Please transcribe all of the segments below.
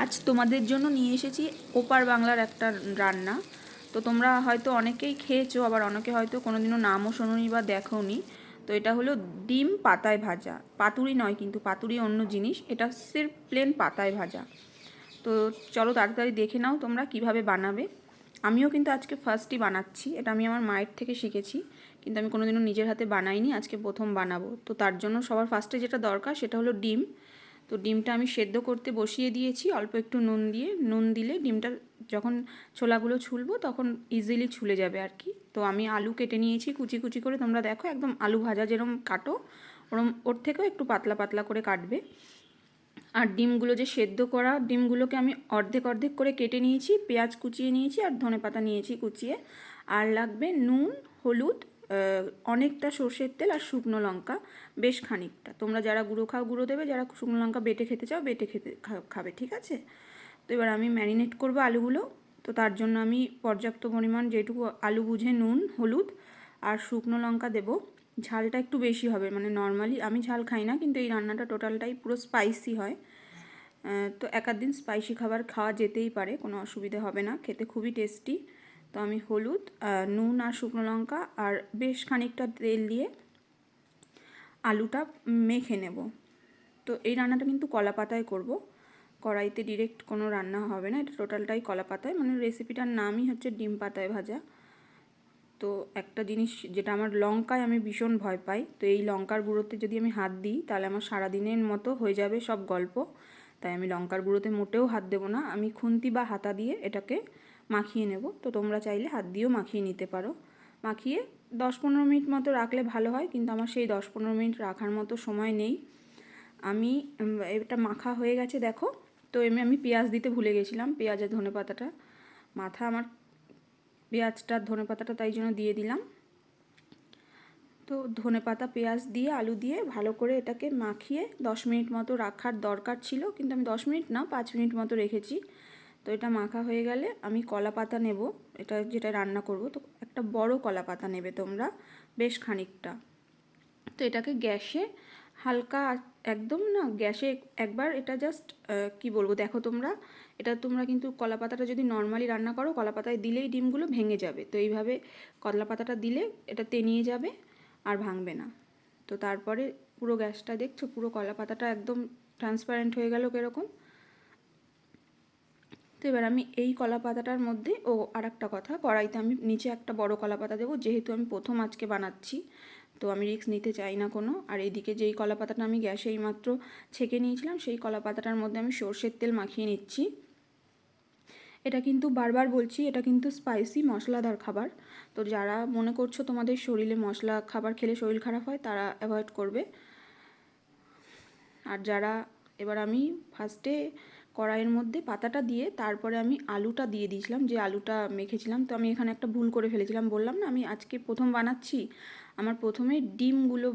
আজ তোমাদের জন্য নিয়ে এসেছি ওপার বাংলার একটা রান্না। তো তোমরা হয়তো অনেকেই খেয়েছো, আবার অনেকে হয়তো কোনোদিনও নামও শোনোনি বা দেখোনি। তো এটা হলো ডিম পাতায় ভাজা। পাতুরি নয় কিন্তু, পাতুরি অন্য জিনিস। এটা সির্ফ প্লেন পাতায় ভাজা। তো চলো তাড়াতাড়ি দেখে নাও তোমরা কীভাবে বানাবে। আমিও কিন্তু আজকে ফার্স্টই বানাচ্ছি। এটা আমি আমার মায়ের থেকে শিখেছি, কিন্তু আমি কোনোদিনও নিজের হাতে বানাইনি, আজকে প্রথম বানাবো। তো তার জন্য সবার ফার্স্টে যেটা দরকার সেটা হলো ডিম। তো ডিমটা আমি সেদ্ধ করতে বসিয়ে দিয়েছি, অল্প একটু নুন দিয়ে। নুন দিলে ডিমটা যখন ছোলাগুলো ছুলবো তখন ইজিলি ছুলে যাবে আর কি। তো আমি আলু কেটে নিয়েছি, কুচি কুচি করে। তোমরা দেখো একদম আলু ভাজা যেরকম কাটো, ওরম ওর থেকেও একটু পাতলা পাতলা করে কাটবে। আর ডিমগুলো যে সেদ্ধ করা, ডিমগুলোকে আমি অর্ধেক অর্ধেক করে কেটে নিয়েছি, পেঁয়াজ কুচিয়ে নিয়েছি আর ধনে পাতা নিয়েছি কুচিয়ে। আর লাগবে নুন, হলুদ অনেকটা সর্ষের তেল আর শুকনো লঙ্কা, বেশ খানিকটা। তোমরা যারা গুঁড়ো খাও, গুঁড়ো দেবে, যারা শুকনো লঙ্কা বেটে খেতে চাও, বেটে খেতে খাবে, ঠিক আছে? তো এবার আমি ম্যারিনেট করব আলুগুলো। তো তার জন্য আমি পর্যাপ্ত পরিমাণ যেটুকু আলু বুঝে, নুন, হলুদ আর শুকনো লঙ্কা দেবো। ঝালটা একটু বেশি হবে মানে নর্মালি আমি ঝাল খাই না, কিন্তু এই রান্নাটা টোটালটাই পুরো স্পাইসি হয়। তো এক দিন স্পাইসি খাবার খাওয়া যেতেই পারে, কোনো অসুবিধে হবে না, খেতে খুবই টেস্টি। তো আমি হলুদ নুন আর শুকনো লঙ্কা আর বেশ খানিকটা তেল দিয়ে আলুটা মেখে নেব। তো এই রান্নাটা কিন্তু কলা পাতায় করব। কড়াইতে ডিরেক্ট কোনো রান্না হবে না, এটা টোটালটাই কলা পাতায়। মানে রেসিপিটার নামই হচ্ছে ডিম পাতায় ভাজা। তো একটা জিনিস যেটা আমার লঙ্কায় আমি ভীষণ ভয় পাই, তো এই লঙ্কার গুঁড়োতে যদি আমি হাত দিই, তাহলে আমার সারাদিনের মতো হয়ে যাবে সব গল্প। তাই আমি লঙ্কার গুঁড়োতে মোটেও হাত দেবো না। আমি খুন্তি বা হাতা দিয়ে এটাকে মাখিয়ে নেব। তো তোমরা চাইলে হাত দিয়েও মাখিয়ে নিতে পারো। মাখিয়ে দশ পনেরো মিনিট মতো রাখলে ভালো হয়, কিন্তু আমার সেই দশ পনেরো মিনিট রাখার মতো সময় নেই। আমি এটা মাখা হয়ে গেছে, দেখো। তো এমনি আমি পেঁয়াজ দিতে ভুলে গেছিলাম, পেঁয়াজের ধনে পাতাটা। মাথা আমার পেঁয়াজটার ধনে পাতাটা তাই জন্য দিয়ে দিলাম। তো ধনে পাতা, পেঁয়াজ দিয়ে, আলু দিয়ে ভালো করে এটাকে মাখিয়ে দশ মিনিট মতো রাখার দরকার ছিল, কিন্তু আমি দশ মিনিট না, পাঁচ মিনিট মতো রেখেছি। তো এটা মাখা হয়ে গেলে আমি কলা পাতা নেব। এটা যেটা রান্না করব, তো একটা বড় কলা পাতা নেবে তোমরা বেশ খানিকটা। তো এটাকে গ্যাসে হালকা একদম না, গ্যাসে একবার এটা জাস্ট কি বলব, দেখো তোমরা, এটা তোমরা কিন্তু কলা পাতাটা যদি নর্মালি রান্না করো, কলা পাতায় দিলেই ডিমগুলো ভেঙে যাবে। তো এইভাবে কলা পাতাটা দিলে এটা তেনিয়ে যাবে আর ভাঙবে না। তো তারপরে পুরো গ্যাসটা দেখছ, পুরো কলা পাতাটা একদম ট্রান্সপারেন্ট হয়ে গেল কীরকম। তো এবার আমি এই কলা পাতাটার মধ্যে ও আর একটা কথা, কড়াইতে আমি নিচে একটা বড় কলা পাতা দেবো, যেহেতু আমি প্রথম আজকে বানাচ্ছি, তো আমি রিস্ক নিতে চাই না কোনো। আর এইদিকে যেই কলা পাতাটা আমি গ্যাসে এইমাত্র ছেঁকে নিয়েছিলাম, সেই কলা পাতাটার মধ্যে আমি সর্ষের তেল মাখিয়ে নিচ্ছি। এটা কিন্তু বারবার বলছি, এটা কিন্তু স্পাইসি মশলাদার খাবার। তো যারা মনে করছ তোমাদের শরীরে মশলা খাবার খেলে শরীর খারাপ হয়, তারা অ্যাভয়েড করবে। আর যারা, এবার আমি ফার্স্টে কড়াইয়ের মধ্যে পাতাটা দিয়ে তারপরে আমি আলুটা দিয়ে দিয়েছিলাম, যে আলুটা মেখেছিলাম। তো আমি এখানে একটা ভুল করে ফেলেছিলাম, বললাম না, আমি আজকে প্রথম বানাচ্ছি। আমার প্রথমে ডিমগুলো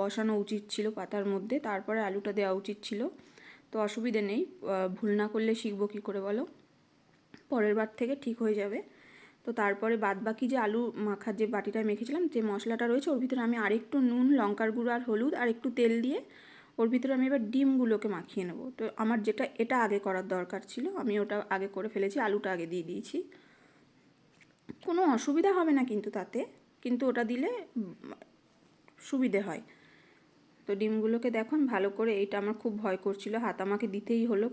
বসানো উচিত ছিল পাতার মধ্যে, তারপরে আলুটা দেওয়া উচিত ছিল। তো অসুবিধে নেই ভুল না করলে শিখব কী করে বলো? পরের বার থেকে ঠিক হয়ে যাবে। তো তারপরে বাদ বাকি যে আলু মাখার যে বাটিটা মেখেছিলাম, যে মশলাটা রয়েছে, ওর ভিতরে আমি আরেকটু নুন, লঙ্কার গুঁড়ো আর হলুদ আর একটু তেল দিয়ে ওর ভিতরে আমি এবার ডিমগুলোকে মাখিয়ে নেব। তো আমার যেটা, এটা আগে করার দরকার ছিল, আমি ওটা আগে করে ফেলেছি, আলুটা আগে দিয়ে দিয়েছি। কোনো অসুবিধা হবে না কিন্তু তাতে, কিন্তু ওটা দিলে সুবিধে হয়। তো ডিমগুলোকে দেখুন, ভালো করে এইটা আমার খুব ভয় করছিল, হাত আমাকে দিতেই হলো।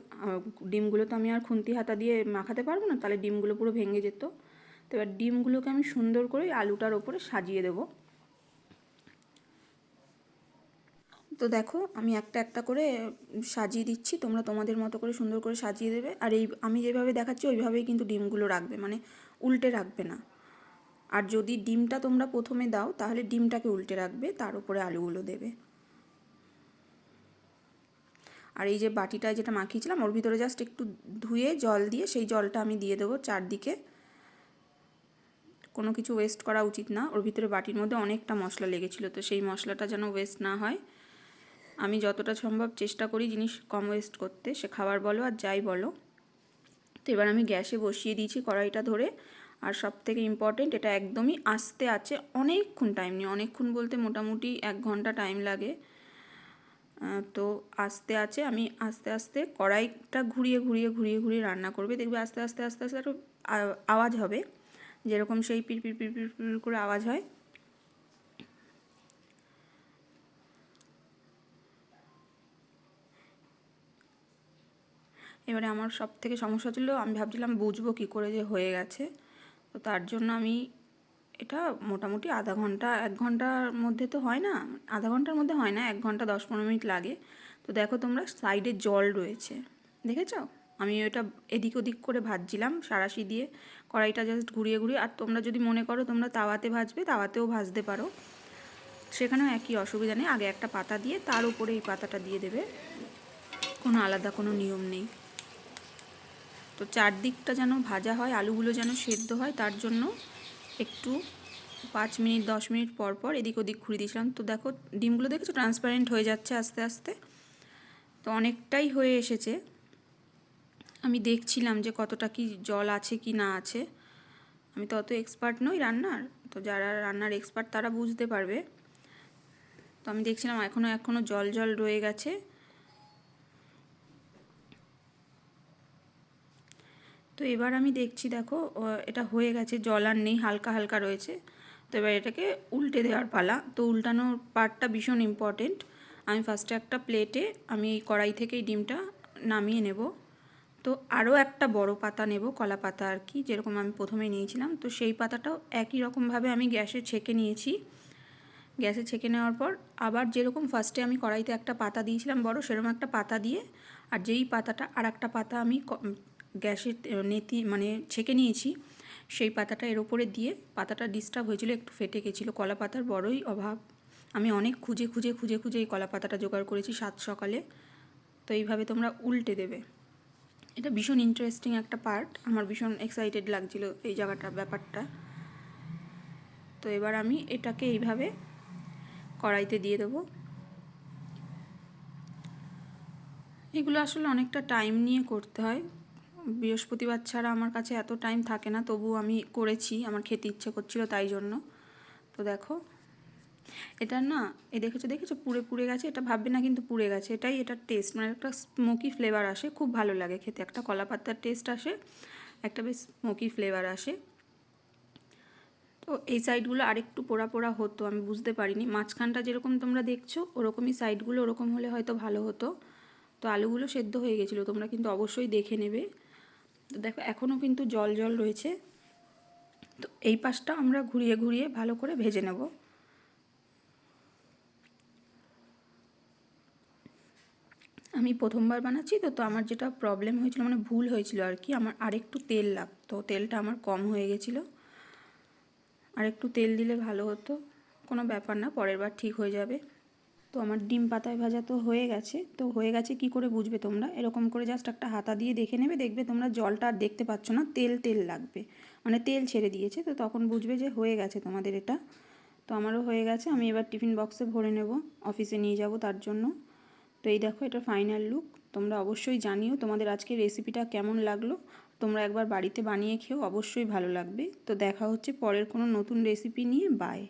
ডিমগুলো তো আমি আর খুন্তি হাতা দিয়ে মাখাতে পারব না, তাহলে ডিমগুলো পুরো ভেঙে যেত। তো এবার ডিমগুলোকে আমি সুন্দর করে আলুটার ওপরে সাজিয়ে দেবো। তো দেখো, আমি একটা একটা করে সাজিয়ে দিচ্ছি, তোমরা তোমাদের মতো করে সুন্দর করে সাজিয়ে দেবে। আর এই, আমি যেভাবে দেখাচ্ছি, ওইভাবেই কিন্তু ডিমগুলো রাখবে মানে উল্টে রাখবে না। আর যদি ডিমটা তোমরা প্রথমে দাও, তাহলে ডিমটাকে উল্টে রাখবে, তার উপরে আলুগুলো দেবে। আর এই যে বাটিটা যেটা মাখিয়েছিলাম, ওর ভিতরে জাস্ট একটু ধুয়ে, জল দিয়ে, সেই জলটা আমি দিয়ে দেবো চারদিকে। কোনো কিছু ওয়েস্ট করা উচিত না। ওর ভিতরে বাটির মধ্যে অনেকটা মশলা লেগেছিলো, তো সেই মশলাটা যেন ওয়েস্ট না হয়। আমি যতটা সম্ভব চেষ্টা করি জিনিস কম ওয়েস্ট করতে, সে খাবার বলো আর যাই বলো। তো এবার আমি গ্যাসে বসিয়ে দিয়েছি কড়াইটা ধরে। আর সব থেকে ইম্পর্টেন্ট এটা একদমই আস্তে আছে, অনেকক্ষণ টাইম নিয়ে, অনেকক্ষণ বলতে মোটামুটি এক ঘণ্টা টাইম লাগে। তো আস্তে আছে, আমি আস্তে আস্তে কড়াইটা ঘুরিয়ে ঘুরিয়ে ঘুরিয়ে ঘুরিয়ে রান্না করবে। দেখবে আস্তে আস্তে আস্তে আস্তে একটু আ- আওয়াজ হবে। যেরকম সেই পির পির পির পির পির করে আওয়াজ হয়। এবারে আমার সব থেকে সমস্যা ছিল, আমি ভাবছিলাম বুঝব কী করে যে হয়ে গেছে। তো তার জন্য আমি এটা মোটামুটি আধা ঘণ্টা, এক ঘণ্টার মধ্যে তো হয় না, আধা ঘণ্টার মধ্যে হয় না, এক ঘণ্টা দশ পনেরো মিনিট লাগে। তো দেখো তোমরা সাইডে জল রয়েছে, দেখেছ? আমি ওটা এদিক ওদিক করে ভাজছিলাম সারাশি দিয়ে, কড়াইটা জাস্ট ঘুরিয়ে ঘুরিয়ে, আর তোমরা যদি মনে করো তোমরা তাওয়াতে ভাজবে, তাওয়াতেও ভাজতে পারো। সেখানেও একই অসুবিধা নেই, আগে একটা পাতা দিয়ে তার উপরে এই পাতাটা দিয়ে দেবে। কোনো আলাদা কোনো নিয়ম নেই। তো চারদিকটা যেন ভাজা হয়, আলুগুলো যেন সেদ্ধ হয়, তার জন্য একটু পাঁচ মিনিট, দশ মিনিট পর পর এদিক ওদিক ঘুরিয়ে দিয়েছিলাম। তো দেখো, ডিমগুলো দেখেছ? ট্রান্সপারেন্ট হয়ে যাচ্ছে আস্তে আস্তে। তো অনেকটাই হয়ে এসেছে। আমি দেখছিলাম যে কতটা কি জল আছে কি না আছে। আমি তো অত এক্সপার্ট নই রান্নার। তো যারা রান্নার এক্সপার্ট তারা বুঝতে পারবে। তো আমি দেখছিলাম এখনও এখনও জল জল রয়ে গেছে। তো এবার আমি দেখছি, দেখো এটা হয়ে গেছে, জল আর নেই, হালকা হালকা রয়েছে। তো এবার এটাকে উল্টে দেওয়ার পালা। তো উল্টানোর পার্টটা ভীষণ ইম্পর্টেন্ট আমি ফার্স্টে একটা প্লেটে আমি এই কড়াই থেকে এই ডিমটা নামিয়ে নেব। তো আরও একটা বড় পাতা নেব, কলা পাতা আর কি, যেরকম আমি প্রথমে নিয়েছিলাম। তো সেই পাতাটাও একই রকমভাবে আমি গ্যাসে ছেঁকে নিয়েছি। গ্যাসে ছেঁকে নেওয়ার পর আবার যেরকম ফার্স্টে আমি কড়াইতে একটা পাতা দিয়েছিলাম বড়, সেরকম একটা পাতা দিয়ে, আর যেই পাতাটা আর একটা পাতা আমি ক- গ্যাসে নেতি মানে ছেঁকে নিয়েছি। সেই পাতাটা এর ওপরে দিয়ে পাতাটা ডিস্টার্ব হয়েছিল, একটু ফেটে গেছিল। কলা পাতার বড়ই অভাব। আমি অনেক খুঁজে খুঁজে খুঁজে খুঁজে এই কলা পাতাটা জোগাড় করেছি সাত সকালে। তো এইভাবে তোমরা উল্টে দেবে। এটা ভীষণ ইন্টারেস্টিং একটা পার্ট আমার ভীষণ এক্সাইটেড লাগছিল এই জায়গাটা, ব্যাপারটা। তো এবার আমি এটাকে এইভাবে কড়াইতে দিয়ে দেবো। এগুলো আসলে অনেকটা টাইম নিয়ে করতে হয়। বৃহস্পতিবার ছাড়া আমার কাছে এত টাইম থাকে না, তবু আমি করেছি, আমার খেতে ইচ্ছে করছিল তাই জন্য। তো দেখো, এটা না, এ দেখেছ দেখেছ? পুড়ে পুড়ে গেছে, এটা ভাববে না কিন্তু পুড়ে গেছে, এটাই এটার টেস্ট মানে একটা স্মোকি ফ্লেভার আসে, খুব ভালো লাগে খেতে। একটা কলা পাতার টেস্ট আসে, একটা বেশ স্মোকি ফ্লেভার আসে। তো এই সাইডগুলো আরেকটু পোড়া পোড়া হতো, আমি বুঝতে পারিনি। মাঝখানটা যেরকম তোমরা দেখছ, ওরকমই সাইডগুলো ওরকম হলে হয়তো ভালো হতো। তো আলুগুলো সেদ্ধ হয়ে গেছিল, তোমরা কিন্তু অবশ্যই দেখে নেবে। তো দেখো এখনও কিন্তু জল জল রয়েছে। তো এই পাশটা আমরা ঘুরিয়ে ঘুরিয়ে ভালো করে ভেজে নেব। আমি প্রথমবার বানাচ্ছি, তো তো আমার যেটা প্রবলেম হয়েছিল মানে ভুল হয়েছিল আর কি, আমার আরেকটু তেল লাগতো তেলটা আমার কম হয়ে গেছিল। আর একটু তেল দিলে ভালো হতো, কোনো ব্যাপার না, পরের বার ঠিক হয়ে যাবে। তো আমার ডিম পাতায় ভাজা তো হয়ে গেছে। তো হয়ে গেছে কি করে বুঝবে তোমরা? এরকম করে জাস্ট একটা হাতা দিয়ে দেখে নেবে, দেখবে তোমরা জলটা আর দেখতে পাচ্ছ না, তেল তেল লাগবে। মানে তেল ছেড়ে দিয়েছে, তো তখন বুঝবে যে হয়ে গেছে তোমাদের এটা। তো আমারও হয়ে গেছে, আমি এবার টিফিন বক্সে ভরে নেব অফিসে নিয়ে যাব তার জন্য। তো এই দেখো এটা ফাইনাল লুক তোমরা অবশ্যই জানিও তোমাদের আজকের রেসিপিটা কেমন লাগল। তোমরা একবার বাড়িতে বানিয়ে খেও, অবশ্যই ভালো লাগবে। তো দেখা হচ্ছে পরের কোনো নতুন রেসিপি নিয়ে বাই